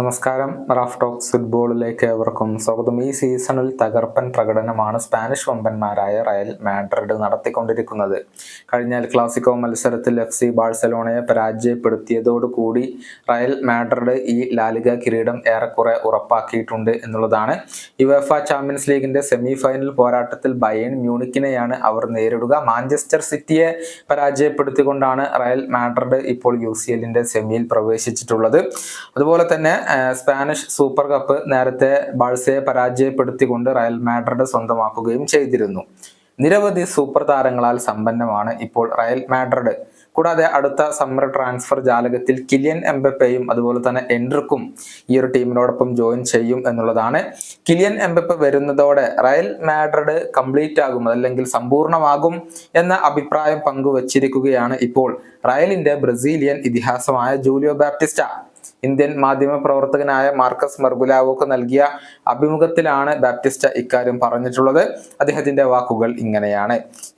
നമസ്കാരം. Raf talks ഫുട്ബോളിലേക്ക് ഏവർക്കും സ്വാഗതം. ഈ സീസണിൽ തകർപ്പൻ പ്രകടനമാണ് സ്പാനിഷ് വമ്പന്മാരായ റയൽ മാഡ്രിഡ് നടത്തിക്കൊണ്ടിരിക്കുന്നത്. കഴിഞ്ഞ ക്ലാസിക്കോ മത്സരത്തിൽ എഫ് സി ബാഴ്സലോണയെ പരാജയപ്പെടുത്തിയതോടുകൂടി റയൽ മാഡ്രിഡ് ഈ ലാലിക കിരീടം ഏറെക്കുറെ ഉറപ്പാക്കിയിട്ടുണ്ട് എന്നുള്ളതാണ്. യുവേഫ ചാമ്പ്യൻസ് ലീഗിന്റെ സെമി ഫൈനൽ പോരാട്ടത്തിൽ ബയേൺ മ്യൂണിക്കിനെയാണ് അവർ നേരിടുക. മാഞ്ചസ്റ്റർ സിറ്റിയെ പരാജയപ്പെടുത്തിക്കൊണ്ടാണ് റയൽ മാഡ്രിഡ് ഇപ്പോൾ യു സി എല്ലിന്റെ സെമിയിൽ പ്രവേശിച്ചിട്ടുള്ളത്. അതുപോലെ തന്നെ സ്പാനിഷ് സൂപ്പർ കപ്പ് നേരത്തെ ബാഴ്സയെ പരാജയപ്പെടുത്തിക്കൊണ്ട് റയൽ മാഡ്രിഡ് സ്വന്തമാക്കുകയും ചെയ്തിരുന്നു. നിരവധി സൂപ്പർ താരങ്ങളാൽ സമ്പന്നമാണ് ഇപ്പോൾ റയൽ മാഡ്രിഡ്. കൂടാതെ അടുത്ത സമ്മർ ട്രാൻസ്ഫർ ജാലകത്തിൽ കിലിയൻ എംബപ്പയും അതുപോലെ തന്നെ എൻഡ്രിക്കും ഈ ഒരു ടീമിനോടൊപ്പം ജോയിൻ ചെയ്യും എന്നുള്ളതാണ്. കിലിയൻ എംബപ്പ വരുന്നതോടെ റയൽ മാഡ്രിഡ് കംപ്ലീറ്റ് ആകും അല്ലെങ്കിൽ സമ്പൂർണമാകും എന്ന അഭിപ്രായം പങ്കുവച്ചിരിക്കുകയാണ് ഇപ്പോൾ റയലിന്റെ ബ്രസീലിയൻ ഇതിഹാസമായ ജൂലിയോ ബാപ്റ്റിസ്റ്റ. ഇന്ത്യൻ മാധ്യമ പ്രവർത്തകനായ മാർക്കസ് മർഗുലാവോക്ക് നൽകിയ അഭിമുഖത്തിലാണ് ബാപ്റ്റിസ്റ്റ ഇക്കാര്യം പറഞ്ഞിട്ടുള്ളത്. അദ്ദേഹത്തിന്റെ വാക്കുകൾ ഇങ്ങനെയാണ്.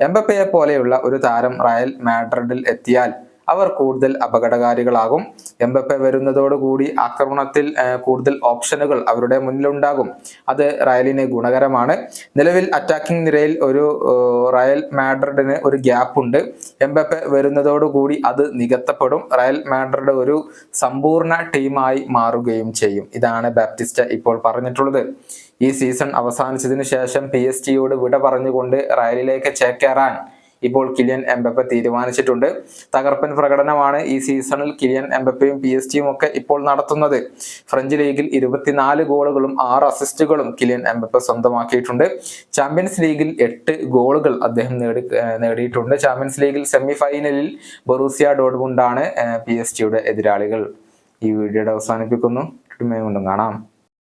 എംബപ്പയെ പോലെയുള്ള ഒരു താരം റയൽ മാഡ്രിഡിൽ എത്തിയാൽ അവർ കൂടുതൽ അപകടകാരികളാകും. എംബപ്പെ വരുന്നതോടുകൂടി ആക്രമണത്തിൽ കൂടുതൽ ഓപ്ഷനുകൾ അവരുടെ മുന്നിലുണ്ടാകും. അത് റയലിന് ഗുണകരമാണ്. നിലവിൽ അറ്റാക്കിംഗ് നിരയിൽ ഒരു റയൽ മാഡ്രിഡിന് ഒരു ഗ്യാപ്പ് ഉണ്ട്. എംബപ്പെ വരുന്നതോടുകൂടി അത് നികത്തപ്പെടും. റയൽ മാഡ്രിഡ് ഒരു സമ്പൂർണ ടീമായി മാറുകയും ചെയ്യും. ഇതാണ് ബാപ്റ്റിസ്റ്റ ഇപ്പോൾ പറഞ്ഞിട്ടുള്ളത്. ഈ സീസൺ അവസാനിച്ചതിന് ശേഷം പി എസ് ടിയോട് വിട പറഞ്ഞുകൊണ്ട് റയലിലേക്ക് ചേക്കേറാൻ ഇപ്പോൾ കിലിയൻ എംബപ്പെ തീരുമാനിച്ചിട്ടുണ്ട്. തകർപ്പൻ പ്രകടനമാണ് ഈ സീസണിൽ കിലിയൻ എംബപ്പയും പി എസ് ടിയും ഒക്കെ ഇപ്പോൾ നടത്തുന്നത്. ഫ്രഞ്ച് ലീഗിൽ ഇരുപത്തിനാല് ഗോളുകളും ആറ് അസിസ്റ്റുകളും കിലിയൻ എംബപ്പെ സ്വന്തമാക്കിയിട്ടുണ്ട്. ചാമ്പ്യൻസ് ലീഗിൽ എട്ട് ഗോളുകൾ അദ്ദേഹം നേടി നേടിയിട്ടുണ്ട്. ചാമ്പ്യൻസ് ലീഗിൽ സെമി ഫൈനലിൽ ബറൂസിയ ഡോഡ്മുണ്ടാണ് പി എസ് ടിയുടെ എതിരാളികൾ. ഈ വീഡിയോയുടെ അവസാനിപ്പിക്കുന്നു. വീണ്ടും കാണാം.